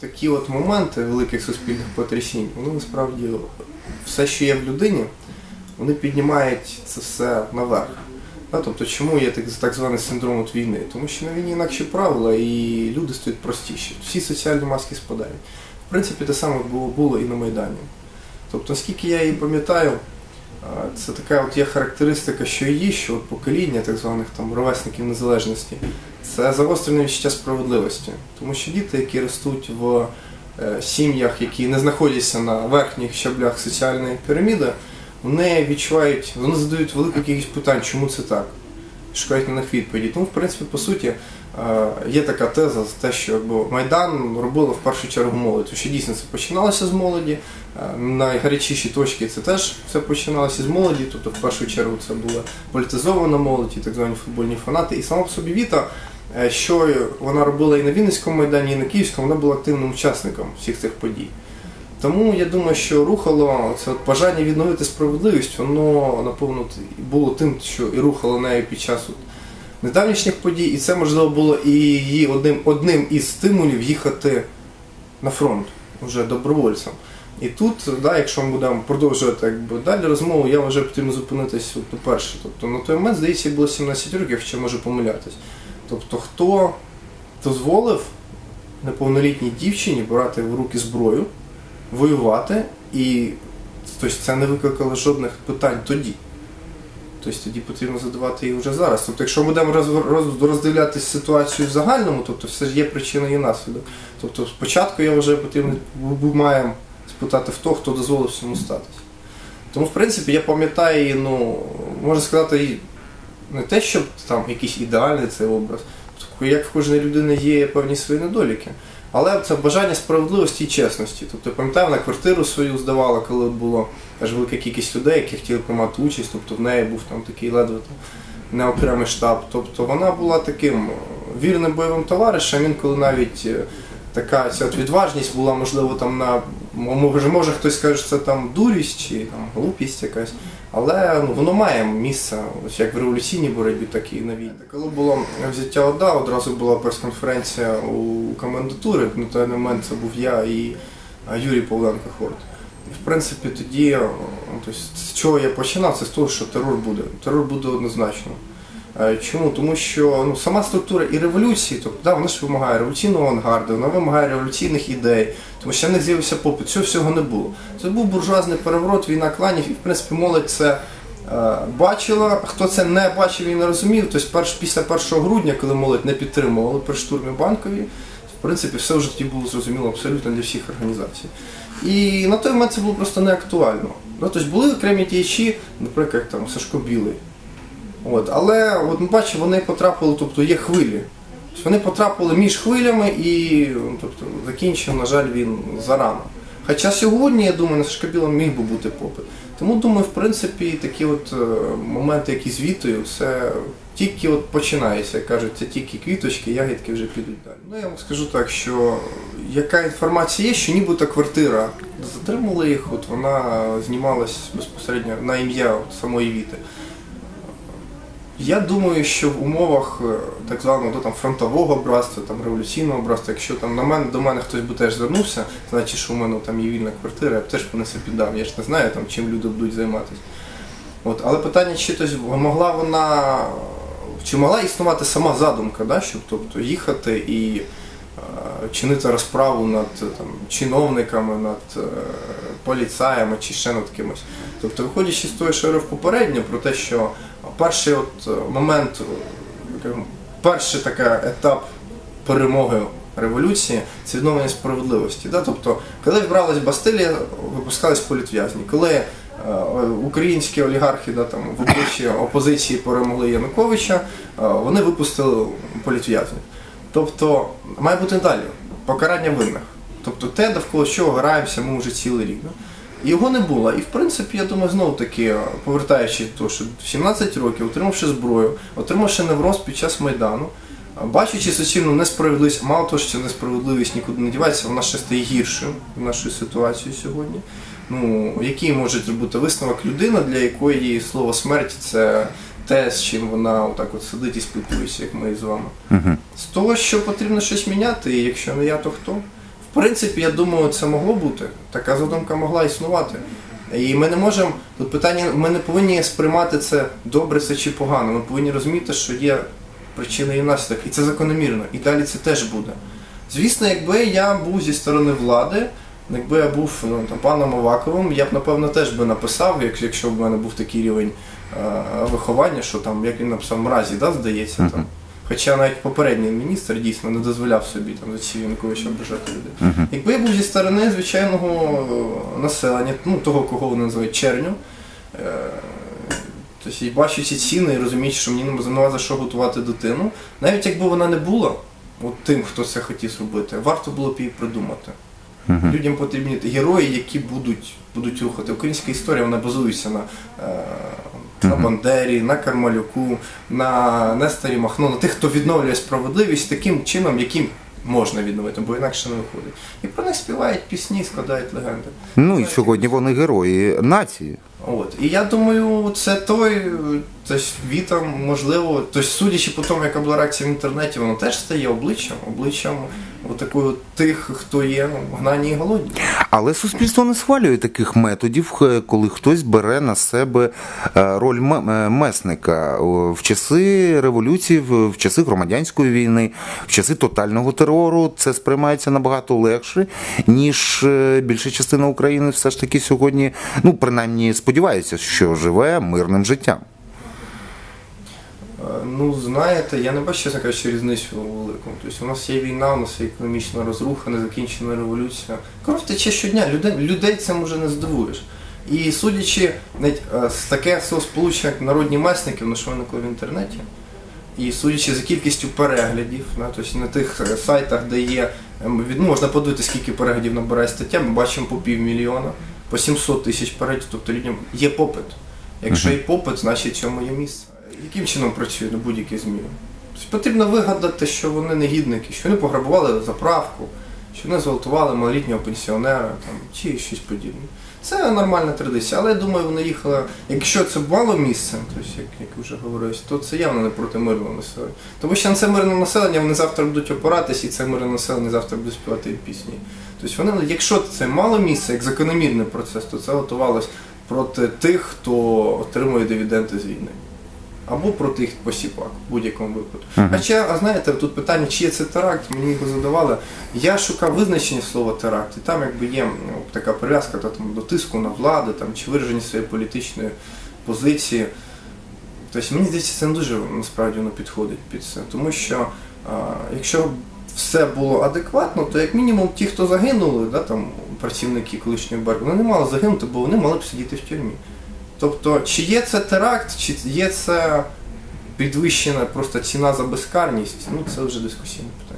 такі от моменти великих суспільних потрясінь, вони насправді все, що є в людині, вони піднімають це все наверх. Тобто, чому є так, так званий синдром от війни? Тому що на війні інакші правила і люди стають простіші. Всі соціальні маски спадають. В принципі, те саме було, було і на Майдані. Тобто, наскільки я її пам'ятаю, це така от є характеристика, що її, що от покоління так званих там ровесників незалежності, це загострене відчуття справедливості. Тому що діти, які ростуть в е, сім'ях, які не знаходяться на верхніх щаблях соціальної піраміди, вони відчувають, вони задають велику кількість питань, чому це так. Шукають на них відповіді. Тому, в принципі, по суті, е, є така теза, за те, що Майдан робила в першу чергу молодь. Тому що дійсно це починалося з молоді. Е, Найгарячіші точки це теж все починалося з молоді, тобто в першу чергу це була політизована молодь, і так звані футбольні фанати. І сама по собі Віта, е, що вона робила і на Вінницькому майдані, і на Київському, вона була активним учасником всіх цих подій. Тому я думаю, що рухало це от бажання відновити справедливість, воно напевно було тим, що і рухало нею під час от недавнішніх подій, і це можливо було і її одним, одним із стимулів їхати на фронт вже добровольцем. І тут, да, якщо ми будемо продовжувати якби, далі розмову, я вважаю, потрібно зупинитися от, на перше. Тобто на той момент, здається, було 17 років, ще може помилятись. Тобто, хто дозволив неповнолітній дівчині брати в руки зброю, воювати, і тобто, це не викликало жодних питань тоді. Тобто тоді потрібно задавати їх вже зараз. Тобто, якщо ми будемо роз, роз, роздивлятися ситуацію в загальному, тобто все ж є причина і наслідок. Тобто спочатку я вважаю, потрібно маємо спитати в того, хто дозволив цьому статися. Тому, в принципі, я пам'ятаю, її, ну, можна сказати, не те, щоб там якийсь ідеальний цей образ, тобто, як в кожній людини є певні свої недоліки. Але це бажання справедливості і чесності. Тобто, пам'ятаю, вона квартиру свою здавала, коли було аж велика кількість людей, які хотіли приймати участь, тобто в неї був там такий ледве не окремий штаб. Тобто вона була таким вірним бойовим товаришем, інколи навіть е, така ця от відважність була, можливо, там на може, може хтось скаже, що це там дурість чи там глупість якась. Але ну, воно має місце, ось як в революційній боротьбі, так і на війні. Коли було взяття ОДА, одразу була прес-конференція у комендатури. На той момент це був я і Юрій Павленко Хорт. В принципі тоді, тобто, з чого я починав, це з того, що терор буде. Терор буде однозначно. Чому? Тому що ну, сама структура і революції, тобто, да, вона ж вимагає революційного авангарду, вона вимагає революційних ідей, тому що них з'явився попит. Цього всього не було. Це був буржуазний переворот, війна кланів, і в принципі молодь це е, бачила. Хто це не бачив і не розумів, тобто перш, після 1 грудня, коли молодь не підтримували при штурмі банкові, в принципі, все в житті було зрозуміло абсолютно для всіх організацій. І на той момент це було просто не актуально. Ну, тобто були окремі діячі, наприклад, там Сашко Білий. От, але от ми бачимо, вони потрапили, тобто є хвилі. Тобто Вони потрапили між хвилями і тобто, закінчив, на жаль, він зарано. Хоча сьогодні, я думаю, на Сашкабіла міг би бути попит. Тому думаю, в принципі, такі от е, моменти, які з вітою, все тільки от починається, як кажуть, це тільки квіточки, ягідки вже підуть далі. Ну я вам скажу так, що яка інформація є, що нібито квартира затримали їх, от вона знімалась безпосередньо на ім'я самої Віти. Я думаю, що в умовах е, так званого там, фронтового братства, там, революційного братства, якщо там на мене, до мене хтось би теж звернувся, значить, що у мене там є вільна квартира, я б теж понесе піддав. Я ж не знаю, там, чим люди будуть займатися. От, Але питання, чи тось могла вона, чи могла існувати сама задумка, да, щоб тобто, їхати і е, чинити розправу над там, чиновниками, над е, поліцаями чи ще над кимось. Тобто, виходячи з того, що я говорив попередньо, про те, що перший от е, момент, е, перший такий етап перемоги революції це відновлення справедливості. Да? Тобто, коли вбралась Бастилія, випускались політв'язні. Коли українські олігархи да, там, в обличчі опозиції перемогли Януковича, вони випустили політв'язнів. Тобто, має бути далі покарання винних. Тобто те, довкола чого граємося ми вже цілий рік. Його не було. І в принципі, я думаю, знову таки, повертаючись до того, що 17 років, отримавши зброю, отримавши невроз під час Майдану, бачачи суцільну несправедливість, мало того, що ця несправедливість нікуди не дівається, вона ще стає гіршою в нашої ситуації сьогодні. Ну, який може зробити висновок людина, для якої слово смерть це те, з чим вона отак от сидить і спілкується, як ми з вами. Угу. З того, що потрібно щось міняти, і якщо не я, то хто? В принципі, я думаю, це могло бути. Така задумка могла існувати. І ми не можемо, тут питання, ми не повинні сприймати це добре це чи погано. Ми повинні розуміти, що є причина і наслідок, і це закономірно. І далі це теж буде. Звісно, якби я був зі сторони влади, якби я був ну, там, паном Аваковим, я б напевно теж би написав, якщо б в мене був такий рівень виховання, що там, як він написав, мразі, да, здається. Там. Хоча навіть попередній міністр дійсно не дозволяв собі там за ці Януковича ображати людей. Мгм. Якби я був зі сторони звичайного е, населення, ну того, кого вони називають черню, е, тобто і бачачи ціни і розуміючи, що мені нема за що готувати дитину, навіть якби вона не була от тим, хто це хотів зробити, варто було б її придумати. Мгм. Людям потрібні герої, які будуть, будуть рухати. Українська історія вона базується на, е, на Бандері, на Кармалюку, на Несторі Махно, на тих, хто відновлює справедливість таким чином, яким можна відновити, бо інакше не виходить. І про них співають пісні, складають легенди. Ну і сьогодні вони герої нації. От. І я думаю, це той, тобто вітам, можливо, тобто, судячи по тому, яка була реакція в інтернеті, воно теж стає обличчям, обличчям отакою тих, хто є ну, гнані і голодні. Але суспільство не схвалює таких методів, е, коли хтось бере на себе е, роль е, месника в часи революції, в часи громадянської війни, в часи тотального терору. Це сприймається набагато легше, ніж більша частина України все ж таки сьогодні, ну принаймні сподівається, що живе мирним життям. Е, Ну, знаєте, я не бачу, чесно кажучи, різницю велику. Тобто у нас є війна, у нас є економічна розруха, незакінчена революція. Кров тече щодня, людей, людей цим уже не здивуєш. І судячи навіть е, з таке словосполучення, як народні месники, воно що виникло в інтернеті. І судячи за кількістю переглядів, да, тобто на тих е, сайтах, де є, ем, ну, можна подивитися, скільки переглядів набирає стаття, ми бачимо по півмільйона, по 700 тисяч переглядів, тобто людям є попит. Якщо є попит, значить цьому є місце. Яким чином працює на будь-які ЗМІ? Тобто потрібно вигадати, що вони негідники, що вони пограбували заправку, що вони зґвалтували малолітнього пенсіонера там, чи щось подібне. Це нормальна традиція, але я думаю, вони їхали. Якщо це мало місце, тобто, як, як вже говорилось, то це явно не проти мирного населення. Тому що на це мирне населення вони завтра будуть опиратись, і це мирне населення завтра буде співати пісні. Тобто вони, якщо це мало місце, як закономірний процес, то це готувалось проти тих, хто отримує дивіденди з війни. Або проти їх посіпак в будь-якому випадку. Мгм. Хоча, а знаєте, тут питання, чи є це теракт, мені його задавали. Я шукав визначення слова теракт, і там якби є ну, така прив'язка та, там, до тиску на владу там, чи вираження своєї політичної позиції. Тобто мені здається, це не дуже насправді воно підходить під це. Тому що а, якщо все було адекватно, то як мінімум ті, хто загинули, да, там, працівники колишньої Берку, вони не мали загинути, бо вони мали б сидіти в тюрмі. Тобто, чи є це теракт, чи є це підвищена просто ціна за безкарність, ну це вже дискусійне питання.